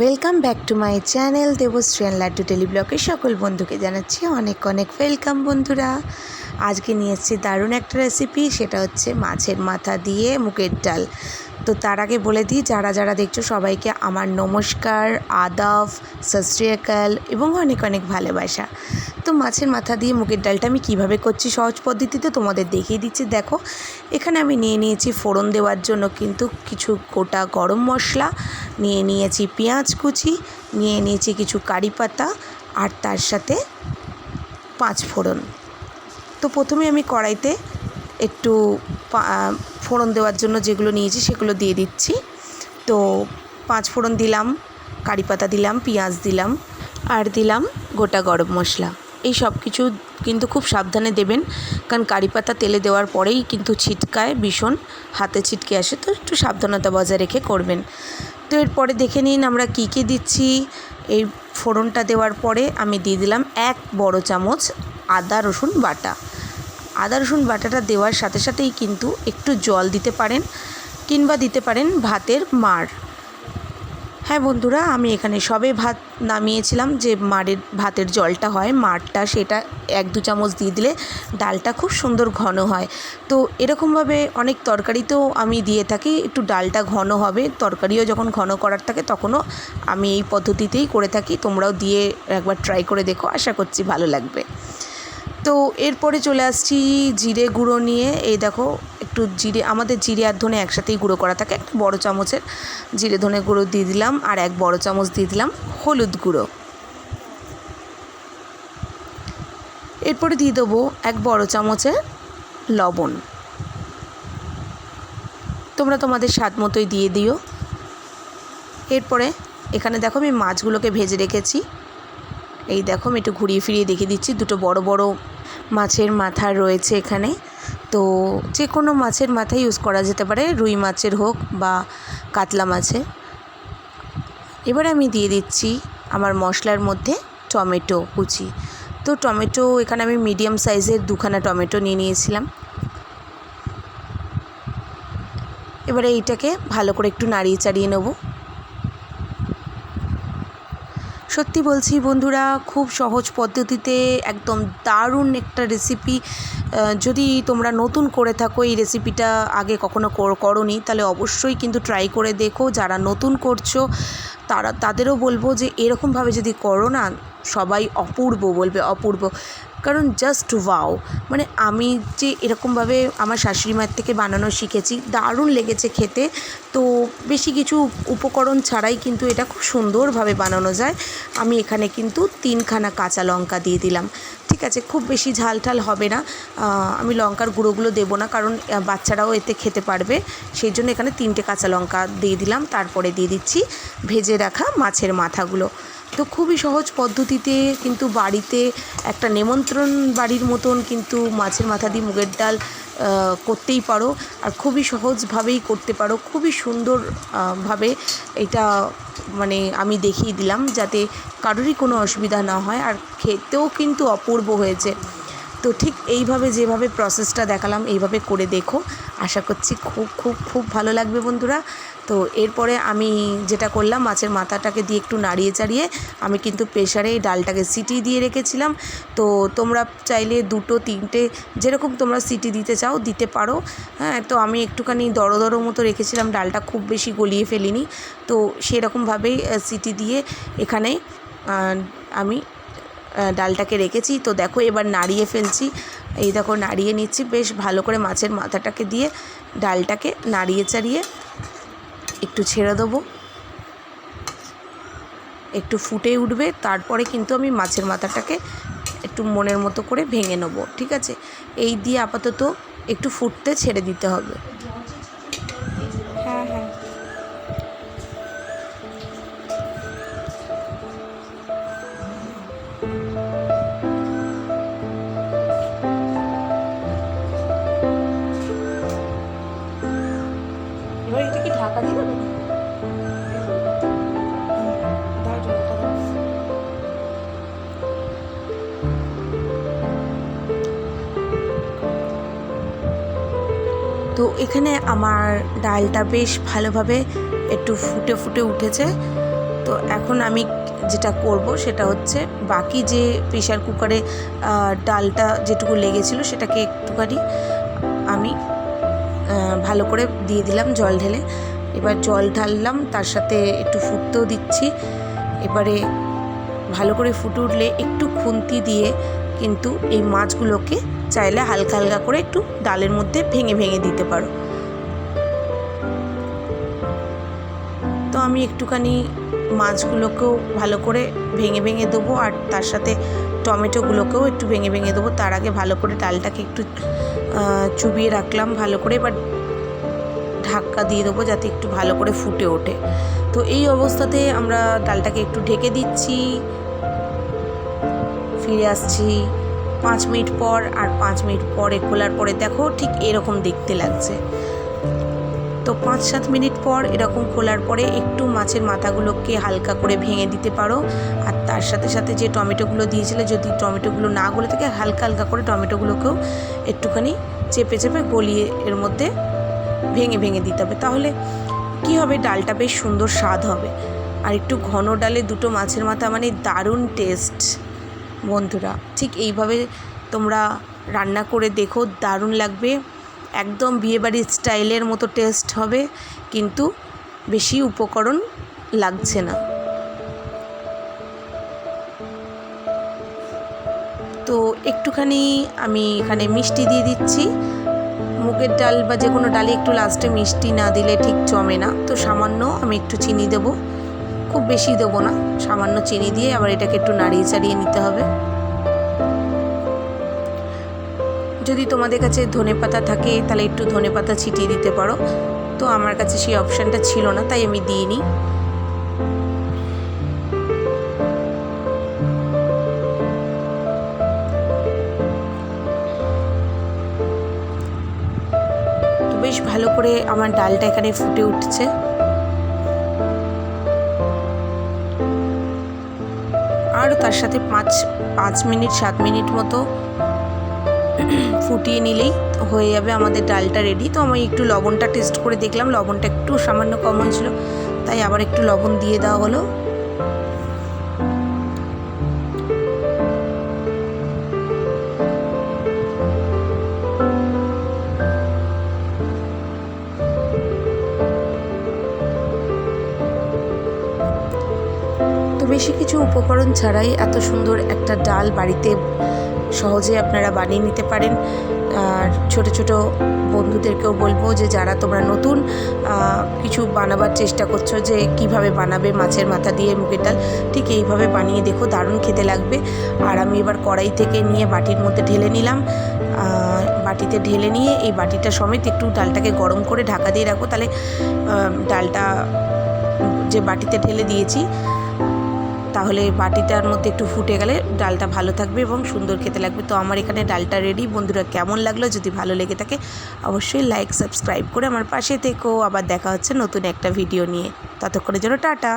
Welcome back to my channel Debashree and Laddu টেলিব্লকে সকল বন্ধুকে জানাচ্ছি অনেক অনেক ওয়েলকাম বন্ধুরা। আজকে নিয়ে এসেছি দারুণ একটা রেসিপি সেটা হচ্ছে মাছের মাথা দিয়ে মুগের ডাল। তো তার আগে বলে দিই, যারা যারা দেখছ সবাইকে আমার নমস্কার, আদাব সশ্রিয়াকাল এবং অনেক অনেক ভালোবাসা। তো মাছের মাথা দিয়ে মুগের ডালটা আমি কীভাবে করছি সহজ পদ্ধতিতে তোমাদের দেখিয়ে দিচ্ছি। দেখো, এখানে আমি নিয়ে নিয়েছি ফোড়ন দেওয়ার জন্য কিন্তু কিছু গোটা গরম মশলা, নিয়ে নিয়েছি পেঁয়াজ কুচি, নিয়ে নিয়েছি কিছু কারি পাতা আর তার সাথে পাঁচ ফোড়ন। তো প্রথমে আমি কড়াইতে একটু ফোড়ন দেওয়ার জন্য যেগুলো নিয়েছি সেগুলো দিয়ে দিচ্ছি। তো পাঁচ ফোড়ন দিলাম, কারি পাতা দিলাম, পেঁয়াজ দিলাম আর দিলাম গোটা গরম মশলা। এই সব কিছু কিন্তু খুব সাবধানে দেবেন। কারণ কারি পাতা তেলে দেওয়ার পরেই কিন্তু ছিটকায় ভীষণ, হাতে ছিটকে আসে। তো একটু সাবধানতা বজায় রেখে করবেন। তো এরপরে দেখে নিন আমরা কী কী দিচ্ছি। এই ফোড়নটা দেওয়ার পরে আমি দিয়ে দিলাম এক বড় চামচ আদা, রসুন বাটা। আদা, রসুন বাটাটা দেওয়ার সাথে সাথেই কিন্তু একটু জল দিতে পারেন কিংবা দিতে পারেন ভাতের মার হ্যাঁ বন্ধুরা, আমি এখানে সবে ভাত নামিয়েছিলাম যে মাড়ের, ভাতের জলটা হয়। মারটা সেটা এক দু চামচ দিয়ে দিলে ডালটা খুব সুন্দর ঘন হয়। তো এরকমভাবে অনেক তরকারিতেও আমি দিয়ে থাকি, একটু ডালটা ঘন হবে। তরকারিও যখন ঘন করার থাকে তখনও আমি এই পদ্ধতিতেই করে থাকি। তোমরাও দিয়ে একবার ট্রাই করে দেখো, আশা করছি ভালো লাগবে। তো এরপরে চলে আসছি জিরে গুঁড়ো নিয়ে। এই দেখো একটু জিরে, আমাদের জিরে আর ধনে একসাথেই গুঁড়ো করা থাকে। একটা বড়ো চামচের জিরে ধনে গুঁড়ো দিয়ে দিলাম আর এক বড় চামচ দিয়ে দিলাম হলুদ গুঁড়ো। এরপরে দিয়ে দেবো এক বড় চামচের লবণ। তোমরা তোমাদের স্বাদ মতোই দিয়ে দিও। এরপরে এখানে দেখো আমি মাছগুলোকে ভেজে রেখেছি। এই দেখো আমি একটু ঘুরিয়ে ফিরিয়ে দেখিয়ে দিচ্ছি। দুটো বড় বড় মাছের মাথা রয়েছে এখানে। তো যে কোনো মাছের মাথা ইউজ করা যেতে পারে, রুই মাছের হোক বা কাতলা মাছের এবারে আমি দিয়ে দিচ্ছি আমার মশলার মধ্যে টমেটো কুচি। তো টমেটো এখানে আমি মিডিয়াম সাইজের দুখানা টমেটো নিয়ে নিয়েছিলাম। এবারে এইটাকে ভালো করে একটু নাড়িয়ে চাড়িয়ে নেব। সত্যি বলছি, বন্ধুরা, খুব সহজ পদ্ধতিতে একদম দারুণ একটা রেসিপি যদি তোমরা নতুন করে থাকো এই রেসিপিটা আগে কখনো করনি, তাহলে অবশ্যই কিন্তু ট্রাই করে দেখো। যারা নতুন করছ, তারা, তাদেরও বলব যে এরকমভাবে যদি করো না, সবাই অপূর্ব বলবে, অপূর্ব। কারণ জাস্ট ওয়াও মানে আমি যে এরকমভাবে আমার শাশুড়ি মায়ের থেকে বানানো শিখেছি, দারুণ লেগেছে খেতে। তো বেশি কিছু উপকরণ ছাড়াই কিন্তু এটা খুব সুন্দরভাবে বানানো যায়। আমি এখানে কিন্তু তিনখানা কাঁচা লঙ্কা দিয়ে দিলাম। ঠিক আছে, খুব বেশি ঝাল ঠাল হবে না। আমি লঙ্কার গুঁড়োগুলো দেবো না কারণ বাচ্চারাও এতে খেতে পারবে। সেই জন্য এখানে তিনটে কাঁচা লঙ্কা দিয়ে দিলাম। তারপরে দিয়ে দিচ্ছি ভেজে রাখা মাছের মাথাগুলো। তো খুবই সহজ পদ্ধতিতে কিন্তু বাড়িতে একটা নেমন্ত্রণ বাড়ির মতন কিন্তু মাছের মাথা দিয়ে মুগের ডাল করতেই পারো। আর খুবই সহজভাবেই করতে পারো। খুবই সুন্দরভাবে এটা মানে আমি দেখিয়ে দিলাম যাতে কারোরই কোনো অসুবিধা না হয়। আর খেতেও কিন্তু অপূর্ব হয়েছে। তো ঠিক এইভাবে যেভাবে প্রসেসটা দেখালাম, এইভাবে করে দেখো। আশা করছি খুব খুব খুব ভালো লাগবে বন্ধুরা। তো এরপরে আমি যেটা করলাম, মাছের মাথাটাকে দিয়ে একটু নাড়িয়ে চাড়িয়ে আমি কিন্তু প্রেশারে এই ডালটাকে সিটি দিয়ে রেখেছিলাম। তো তোমরা চাইলে দুটো, তিনটে, যেরকম তোমরা সিটি দিতে চাও, দিতে পারো। হ্যাঁ তো আমি একটুখানি দরো দরো মতো রেখেছিলাম, ডালটা খুব বেশি গলিয়ে ফেলিনি। তো সেরকমভাবেই সিটি দিয়ে এখানে আমি ডালটাকে রেখেছি। তো দেখো এবার নাড়িয়ে ফেলছি। এই দেখো নাড়িয়ে নিচ্ছি। বেশ ভালো করে মাছের মাথাটাকে দিয়ে ডালটাকে নাড়িয়ে চাড়িয়ে একটু ছেড়ে দেবো। একটু ফুটে উঠবে। তারপরে কিন্তু আমি মাছের মাথাটাকে একটু মনের মতো করে ভেঙে নেব। ঠিক আছে? এই দিয়ে আপাতত একটু ফুটতে ছেড়ে দিতে হবে। তো এখানে আমার ডালটা বেশ ভালোভাবে একটু ফুটে ফুটে উঠেছে। তো এখন আমি যেটা করব সেটা হচ্ছে বাকি যে প্রেশার কুকারে ডালটা যেটুকু লেগেছিল সেটাকে একটুখানি আমি ভালো করে দিয়ে দিলাম জল ঢেলে। এবার জল ঢাললাম, তার সাথে একটু ফুটতেও দিচ্ছি। এবারে ভালো করে ফুটে উঠলে একটু খুন্তি দিয়ে কিন্তু এই মাছগুলোকে চাইলে হালকা হালকা করে একটু ডালের মধ্যে ভেঙে ভেঙে দিতে পারো। তো আমি একটুখানি মাছগুলোকেও ভালো করে ভেঙে ভেঙে দেবো আর তার সাথে টমেটোগুলোকেও একটু ভেঙে ভেঙে দেবো। তার আগে ভালো করে ডালটাকে একটু চুবিয়ে রাখলাম ভালো করে। এবার ঢাক্কা দিয়ে দেবো যাতে একটু ভালো করে ফুটে ওঠে। তো এই অবস্থাতে আমরা ডালটাকে একটু ঢেকে দিচ্ছি। ফিরে আসছি। পাঁচ মিনিট পর আর পাঁচ মিনিট পরে খোলার পরে দেখো ঠিক এরকম দেখতে লাগছে। তো পাঁচ সাত মিনিট পর এরকম খোলার পরে একটু মাছের মাথাগুলোকে হালকা করে ভেঙে দিতে পারো। আর তার সাথে সাথে যে টমেটোগুলো দিয়েছিলে, যদি টমেটোগুলো না গলে থাকে, হালকা হালকা করে টমেটোগুলোকেও একটুখানি চেপে চেপে গলিয়ে এর মধ্যে ভেঙে ভেঙে দিতে হবে। তাহলে কি হবে? ডালটা বেশ সুন্দর স্বাদ হবে। আর একটু ঘন ডালে দুটো মাছের মাথা মানে দারুণ টেস্ট। বন্ধুরা, ঠিক এইভাবে তোমরা রান্না করে দেখো, দারুণ লাগবে। একদম বিয়েবাড়ির স্টাইলের মতো টেস্ট হবে, কিন্তু বেশি উপকরণ লাগছে না। তো একটুখানি আমি এখানে মিষ্টি দিয়ে দিচ্ছি। মুগের ডাল বা যে কোনো ডালে একটু লাস্টে মিষ্টি না দিলে ঠিক জমে না। তো সামান্য আমি একটু চিনি দেবো। খুব বেশি দেবো না। সামান্য চিনি দিয়ে আবার এটাকে একটু নাড়িয়ে চাড়িয়ে নিতে হবে। যদি তোমাদের কাছে ধনে পাতা থাকে, তাহলে একটু ধনে পাতা ছিটিয়ে দিতে পারো। তো আমার কাছে সেই অপশানটা ছিল না, তাই আমি দিইনি। বেশ ভালো করে আমার ডালটা এখানে ফুটে উঠছে। আর তার সাথে পাঁচ পাঁচ মিনিট, সাত মিনিট মতো ফুটিয়ে নিলেই হয়ে যাবে আমাদের ডালটা রেডি তো আমি একটু লবণটা টেস্ট করে দেখলাম, লবণটা একটু সামান্য কম হয়েছিল, তাই আবার একটু লবণ দিয়ে দেওয়া হলো। বেশি কিছু উপকরণ ছাড়াই এত সুন্দর একটা ডাল বাড়িতে সহজে আপনারা বানিয়ে নিতে পারেন। আর ছোট ছোট বন্ধুদেরকেও বলব যে, যারা তোমরা নতুন কিছু বানাবার চেষ্টা করছ যে, কীভাবে বানাবে মাছের মাথা দিয়ে মুগের ডাল, ঠিক এইভাবে বানিয়ে দেখো, দারুণ খেতে লাগবে। আর আমি এবার কড়াই থেকে নিয়ে বাটির মধ্যে ঢেলে নিলাম। বাটিতে ঢেলে নিয়ে এই বাটিটা সমেত একটু ডালটাকে গরম করে ঢাকা দিয়ে রাখো তাহলে ডালটা যে বাটিতে ঢেলে দিয়েছি তাহলে বাটিটার মধ্যে একটু ফুটে গেলে ডালটা ভালো থাকবে এবং সুন্দর খেতে লাগবে। তো আমার এখানে ডালটা রেডি বন্ধুরা, কেমন লাগল? যদি ভালো লেগে থাকে, অবশ্যই লাইক সাবস্ক্রাইব করে আমার পাশে থেকো। আবার দেখা হচ্ছে নতুন একটা ভিডিও নিয়ে। ততক্ষণের জন্য টাটা।